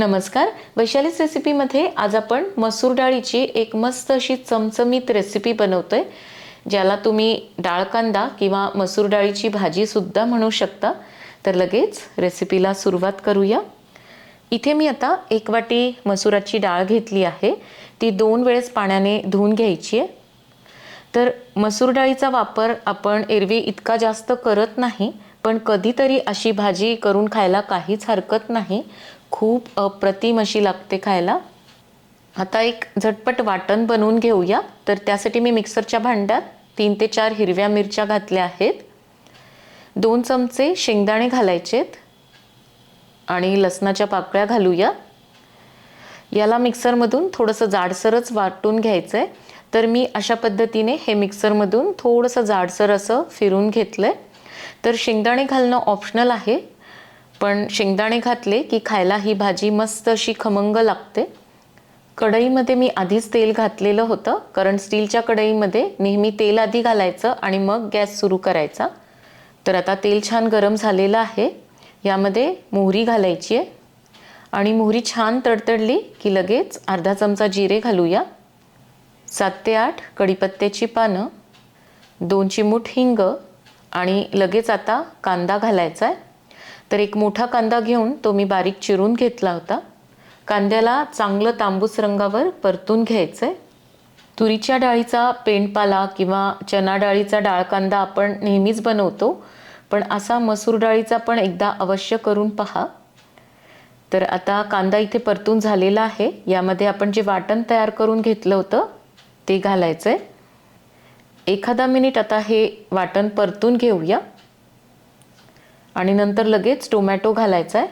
नमस्कार. वैशालीस रेसिपीमध्ये आज आपण मसूर डाळीची एक मस्त अशी चमचमीत रेसिपी बनवतोय ज्याला तुम्ही डाळ कांदा किंवा मसूर डाळीची भाजीसुद्धा म्हणू शकता. तर लगेच रेसिपीला सुरुवात करूया. इथे मी आता एक वाटी मसुराची डाळ घेतली आहे. ती दोन वेळेस पाण्याने धुवून घ्यायची आहे. तर मसूर डाळीचा वापर आपण एरवी इतका जास्त करत नाही पण कधीतरी अशी भाजी करून खायला काहीच हरकत नाही. खूप अप्रतिम अशी लागते खायला. आता एक झटपट वाटण बनवून घेऊया. तर त्यासाठी मी मिक्सरच्या भांड्यात तीन ते चार हिरव्या मिरच्या घातल्या आहेत. दोन चमचे शेंगदाणे घालायचेत. आणि लसणाच्या पाकळ्या घालूया. याला मिक्सरमधून थोडंसं जाडसरच वाटून घ्यायचं आहे तर मी अशा पद्धतीने हे मिक्सरमधून थोडंसं जाडसर असं फिरून घेतलं आहे तर शेंगदाणे घालणं ऑप्शनल आहे. पण शेंगदाणे घातले की खायला ही भाजी मस्त अशी खमंग लागते. कढईमध्ये मी आधीच तेल घातलेलं होतं कारण स्टीलच्या कढईमध्ये नेहमी तेल आधी घालायचं आणि मग गॅस सुरू करायचा. तर आता तेल छान गरम झालेलं आहे. यामध्ये मोहरी घालायची आहे. आणि मोहरी छान तडतडली की लगेच अर्धा चमचा जिरे घालूया. सात ते आठ कढीपत्त्याची पानं दोन चिमूट हिंग आणि लगेच आता कांदा घालायचा आहे. तर एक मोठा कांदा घेऊन तो मी बारीक चिरून घेतला होता. कांद्याला चांगलं तांबूस रंगावर परतून घ्यायचं. आहे तुरीच्या डाळीचा पेंडपाला किंवा चना डाळीचा डाळ कांदा आपण नेहमीच बनवतो पण असा मसूर डाळीचा पण एकदा अवश्य करून पहा. तर आता कांदा इथे परतून झालेला आहे. यामध्ये आपण जे वाटण तयार करून घेतलं होतं ते घालायचं आहे एखादा मिनिट आता हे वाटण परतून घेऊया. आणि नंतर लगेच टोमॅटो घालायचा आहे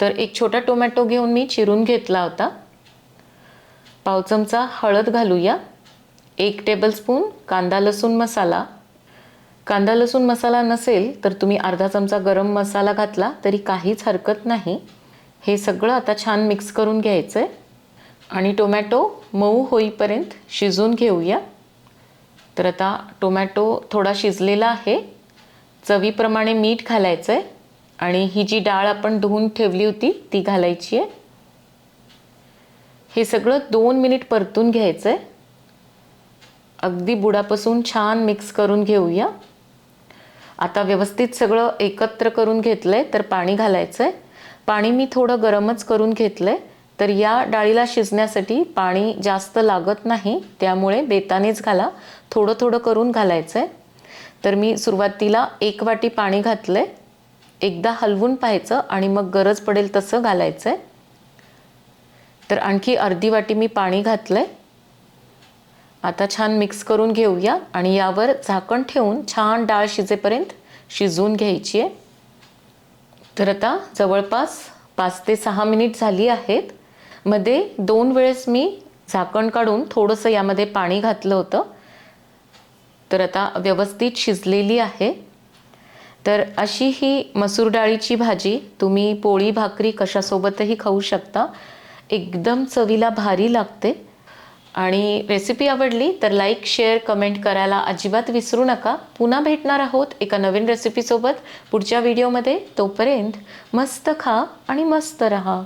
तर एक छोटा टोमॅटो घेऊन मी चिरून घेतला होता. पाव चमचा हळद घालूया. एक टेबलस्पून कांदा लसूण मसाला. कांदा लसूण मसाला नसेल तर तुम्ही अर्धा चमचा गरम मसाला घातला तरी काहीच हरकत नाही. हे सगळं आता छान मिक्स करून घ्यायचं आहे आणि टोमॅटो मऊ होईपर्यंत शिजवून घेऊया. तर आता टोमॅटो थोडा शिजलेला आहे. चवीप्रमाणे मीठ घालायचं आहे आणि ही जी डाळ आपण धुवून ठेवली होती ती घालायची आहे हे सगळं दोन मिनिट परतून घ्यायचं आहे अगदी बुडापासून छान मिक्स करून घेऊया. आता व्यवस्थित सगळं एकत्र करून घेतलं आहे तर पाणी घालायचं आहे पाणी मी थोडं गरमच करून घेतलं आहे तर या डाळीला शिजण्यासाठी पाणी जास्त लागत नाही त्यामुळे बेतानेच घाला. थोडं थोडं करून घालायचं आहे तर मी सुरुवातीला एक वाटी पाणी घातलं आहे एकदा हलवून पाहायचं आणि मग गरज पडेल तसं घालायचं आहे तर आणखी अर्धी वाटी मी पाणी घातलं आहे आता छान मिक्स करून घेऊया आणि यावर झाकण ठेवून छान डाळ शिजेपर्यंत शिजवून घ्यायची आहे. तर आता जवळपास पाच ते सहा मिनिट झाली आहेत. मध्ये दोन वेळेस मी झाकण काढून थोडंसं यामध्ये पाणी घातलं होतं. तर आता व्यवस्थित शिजलेली आहे. तर अशी ही मसूर डाळीची भाजी तुम्ही पोळी भाकरी कशासोबतही खाऊ शकता. एकदम चवीला भारी लागते. आणि रेसिपी आवडली तर लाईक शेअर कमेंट करायला अजिबात विसरू नका. पुन्हा भेटणार आहोत एका नवीन रेसिपीसोबत पुढच्या व्हिडिओमध्ये तोपर्यंत मस्त खा आणि मस्त रहा.